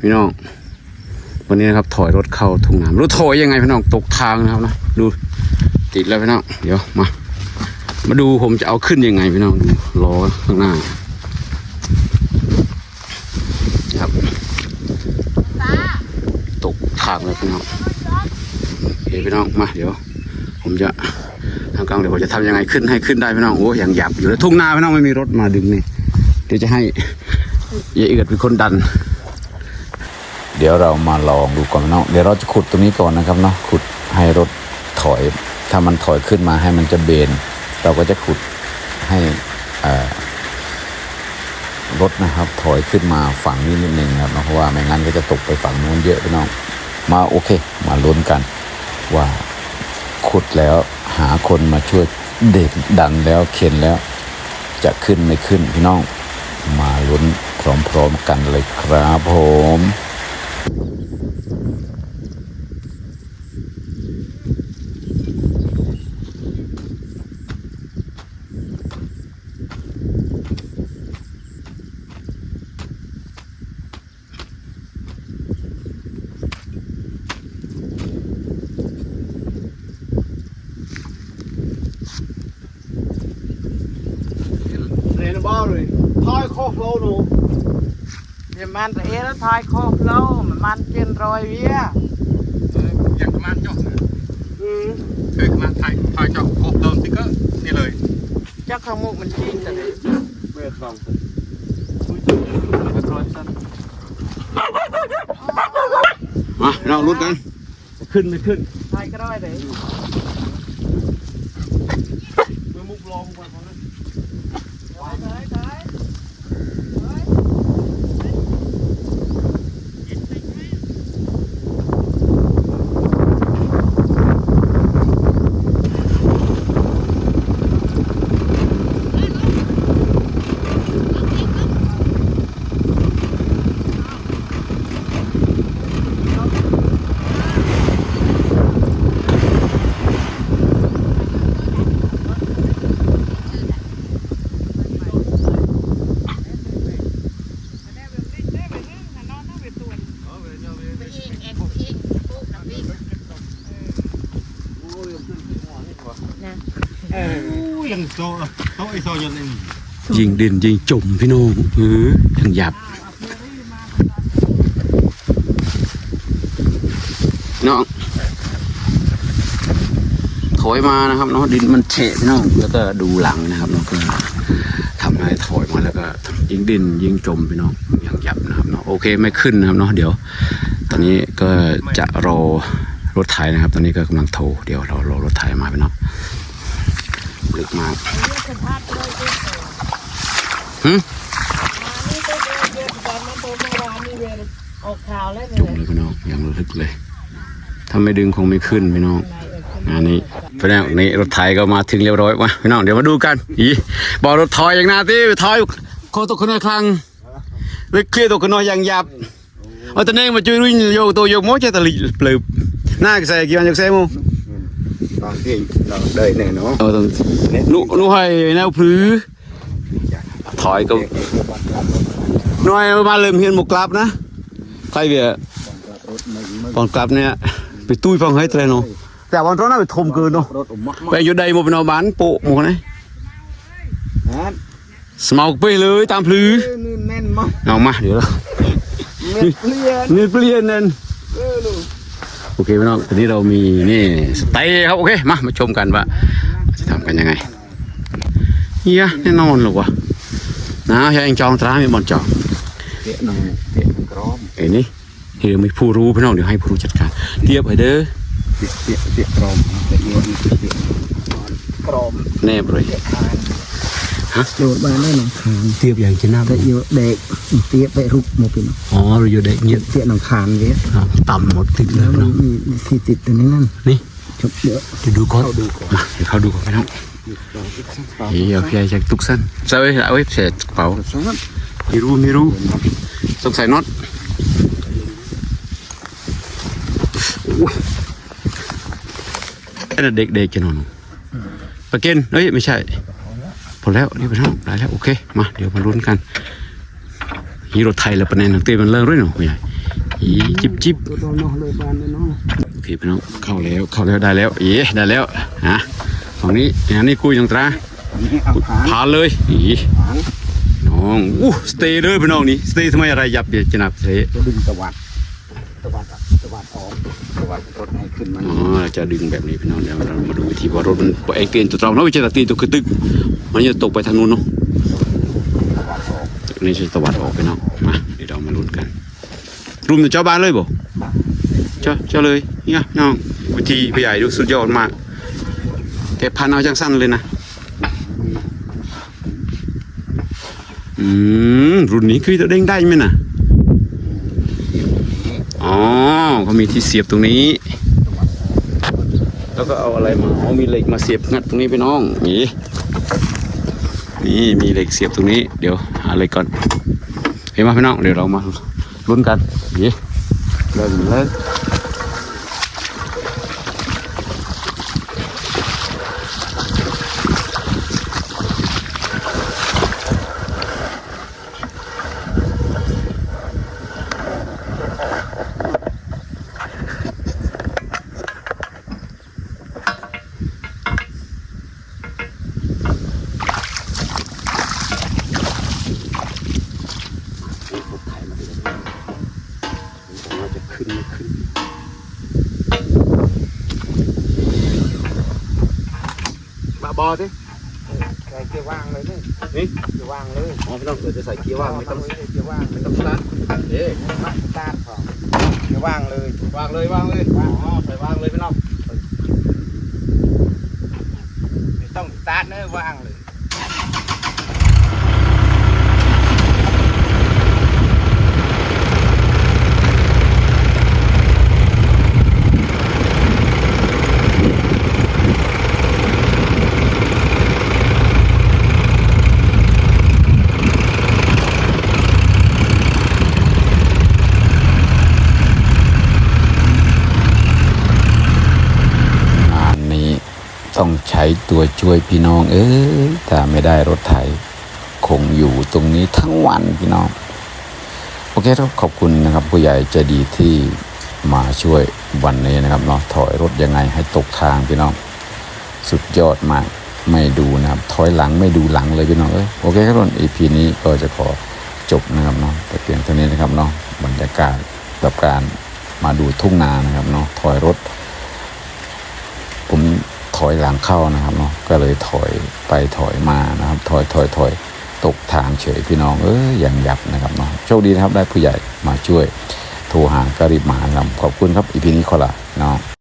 พี่น้อง วันนี้นะครับถอยรถเข้าทุ่งน้ำรถถอยยังไงพี่น้องตกทางนะครับนะดูติดแล้วพี่น้องเดี๋ยวมา มาดูผมจะเอาขึ้นยังไงพี่น้องดูล้อข้างหน้าครับตกทางแล้วพี่น้องโอเคพี่น้องมาเดี๋ยว ผมจะทำกลางเดี๋ยวผมจะทำยังไงขึ้นให้ขึ้นได้พี่น้องโอ้ยยังหยับอยู่แล้วทุ่งนาพี่น้องไม่มีรถมาดึงนี่เดี๋ยวจะให้ยายเอือดเป็นคนดัน เดี๋ยวเรามาลองดูก่อนพี่น้องเดี๋ยวเราจะขุดตรงนี้ก่อนนะครับเนาะขุดให้รถถอย ถ้ามันถอยขึ้นมาให้มันจะเบน เราก็จะขุดให้รถนะครับ ถอยขึ้นมาฝั่งนี้นิดนึงครับเนาะเพราะว่าไม่งั้นก็จะตกไปฝั่งนู้นเยอะพี่น้องมาโอเค มาลุ้นกัน ว่าขุดแล้วหาคนมาช่วยเด็กดันแล้วเข็นแล้ว จะขึ้นไม่ขึ้นพี่น้อง มาลุ้นพร้อมๆกันเลยครับผม Bari. Thai khóc lâu nụ. Thì mình sẽ ế đó thai khóc lâu, mà mình trên rồi vía. Dạng của mình chọc nè. Ừ. Thì của mình thai, thai chọc khóc lâu thì cơ, như lời. Chắc không một mình chín rồi đấy. Mệt lòng. Tôi tưởng là chúng ta có rồi sân. มาเราลุ้นกัน ขึ้นไม่ขึ้นใครก็ได้เลยมือมุกรอมุกมาเขาเลย ถอยถอย ยิงดินยิงเด่นยิงจมพี่น้องหือทางหยับน้องถอยมานะครับเนาะดินมันเฉะพี่น้องแล้วก็ดูหลังนะครับเนาะก็ทำให้ถอยมาแล้วก็ยิงดินยิงจมพี่น้องยังหยับนะครับเนาะโอเคไม่ขึ้นนะครับเนาะเดี๋ยว ตอนนี้ก็จะรอรถไถนะครับ ตอนนี้ก็กำลังโทรเดี๋ยวเรารอรถไถมาพี่น้อง เด็กมากหืมจุ่มเลยพี่น้องอย่างลึกเลย ถ้าไม่ดึงคงไม่ขึ้นพี่น้องงานนี้พี่น้องนี่รถไถก็มาถึงเรียบร้อยมาพี่น้องเดี๋ยวมาดูกันอีบอกรถถอยอย่างนาที่ถอยโคตรคนในคลังเลยเคลียร์ตัวคนน้อยอย่างหยาบเอาตอนนี้มาช่วยรุ่ยโยตัวโยกโม่ใจตะลิเปลือบหน้าใส่กี่วันยกเซมู บางทีเราได้แน่เนาะเออนุนุให้แนวพลื้อถอยก็น้อยมาเริ่มเห็นหมกกลับนะใครเบียตอนกลับเนี่ยไปตุ้ยฟังให้เทรนเนาะแต่วันตอนนั้นไปทมเกินเนาะ รถอุมักไปอยู่ใดหมดเป็นเอาบ้านโปะหมดนะฮะสมอกไปเลยตามพลือ นี่แน่นมั้งเอามาเดี๋ยวเราเม็ดเปลี่ยนเงินเปลี่ยนนั่น เออลูก โอเคพี่น้องตอนนี้เรามีนี่สเต็กครับโอเคมามาชมกันว่าจะทำกันยังไงเฮียแน่นอนหรอวะนะใช่เองจองตราไม่บอลจองเตะหนังเตะกรอมไอ้นี่เดี๋ยวมีผู้รู้พี่น้องเดี๋ยวให้ผู้รู้จัดการเทียบไปเด้อเตะเตะเตะกรอมเตะเยอะเตะกรอมแน่เลย โดดมาได้หนังคานเทียบอย่างจะน่าเตะเยอะเด็กเตะไปรุกหมดเป็นอ๋อเราอยู่เด็กเยอะเตะหนังคานเว้ยต่ำหมดติดเลแล้ยวพี่มัน้นองมีที่ติดตัวนี้นั่นนี่จบเยอะเดี๋ยวดูก่อนมาเดี๋ยวเขาดูก่อนพี่น้องเฮ้ยโอเคจากตุกสั้นใส่ไว้เอาไว้เสร็จกระเป๋าไม่รู้ไม่รู้สงสัยน็อตอุ้ยนั่นเด็กเด็กจะนอนปะเกนเฮ้ยไม่ใช่ พอแล้วนี่พี่น้องได้แล้วโอเคมาเดี๋ยวมาลุ้นกันฮีโร่ไทยแล้วปะแนนทางเต้มันเลิกด้วยเนาะใหญ่อีจิบจิบโดนเนาะเลยบานเลยเนาะโอเคพี่น้องเข้าแล้วเข้าแล้วได้แล้วเอ๋ได้แล้วฮะฝั่งนี้อันนี้คุยยังตราอันนี้เอาหางผ่านเลยอีน้องอู้สเตย์เลยพี่น้องนี่สเตย์ทำไมอะไรยับเบียดจนับเสจะดึงตะวัดตะวัดอะตะวัดออกตะ วัดรถให้ขึ้นมาอ๋อจะดึงแบบนี้พี่น้องเดี๋ยวเรามาดูวิธีว่ารถมันเอเกณฑ์ตัวเราเนาะวิจารตีตัวคือตึก มันจะตกไปทางนู้นเนาะนี่จะตวัดออกไปเนาะมาเดี๋ยวเรามาลุ้นกันรุมเจ้าบ้านเลยบ่เจ้าเจ้าเลยเนี่ยน้องวิธีพี่ใหญ่ดูสุดยอดมากแกพันเอาจังสั้นเลยนะอืมรุ่นนี้คือจะเด้งได้ไหมน่ะ อ๋อเขามีที่เสียบตรงนี้ แล้วก็เอาอะไรมาเอามีเหล็กมาเสียบงัดตรงนี้ไปน้องนี่นี่มีเหล็กเสียบตรงนี้ เดี๋ยวหาเหล็กก่อนเห็นไหมพี่น้องเดี๋ยวเรามาลุ้นกันนี่เริ่มเลยเราจะขึ้นไม่ขึ้น บาบอสิใส่เกียร์ว่างเลยนี่นี่เกียร์ว่างเลยอ๋อพี่น้องเราจะใส่เกียร์ว่างไม่ต้องเกียร์ว่างไม่ต้องสตาร์ทเอ๊ะไม่สตาร์ทของเกียร์ว่างเลยวางเลยวางเลยอ๋อใส่วางเลยพี่น้องไม่ต้องสตาร์ทเนอะว่างเลย งานนี้ ต้องใช้ตัวช่วยพี่น้อง เอ้ยถ้าไม่ได้รถไถ คงอยู่ตรงนี้ทั้งวันพี่น้อง โอเคครับขอบคุณนะครับ ผู้ใหญ่ใจดีที่มาช่วยวันนี้นะครับเนาะถอยรถยังไงให้ตกทางพี่น้อง สุดยอดมากไม่ดูนะครับ ถอยหลังไม่ดูหลังเลยพี่น้องเอ้ยโอเคครับทุกคน EP นี้ก็จะขอจบนะครับเนาะแต่เพียงเท่านี้นะครับเนาะบรรยากาศกับการมาดูทุ่งนานะครับเนาะถอยรถ ถอยหลังเข้านะครับเนาะก็เลยถอยไปถอยมานะครับ ถอยถอยถอยตกทางเฉยพี่น้องเอ้ยยังยับนะครับเนาะโชคดีนะครับได้ผู้ใหญ่มาช่วยโทรหาก็รีบมาครับขอบคุณครับอีพีนี้ขอละเนาะ